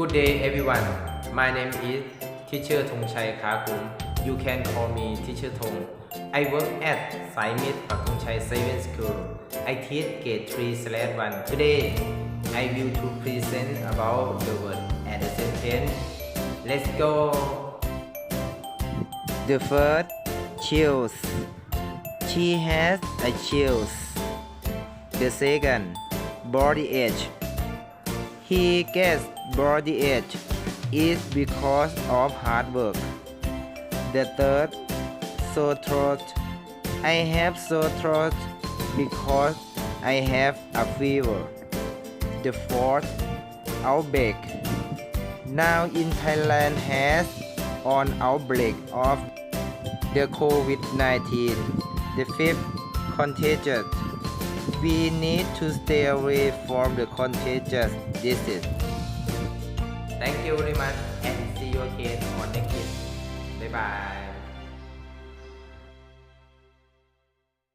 Good day everyone. My name is Teacher Thongchai Kakum. You can call me Teacher Thong. I work at Sai Mit Pak Thongchai Seven School. I teach grade 3 slash 1. Today, I will to present about the word and the sentence. Let's go. The first, chills. She has a chills. The second, body age. He gets body age is because of hard work. The third, sore throat. I have sore throat because I have a fever. The fourth, outbreak. Now in Thailand has on outbreak of the COVID-19. The fifth, contagious. We need to stay away from the contagious disease. Thank you very much and see you again on next. Bye bye.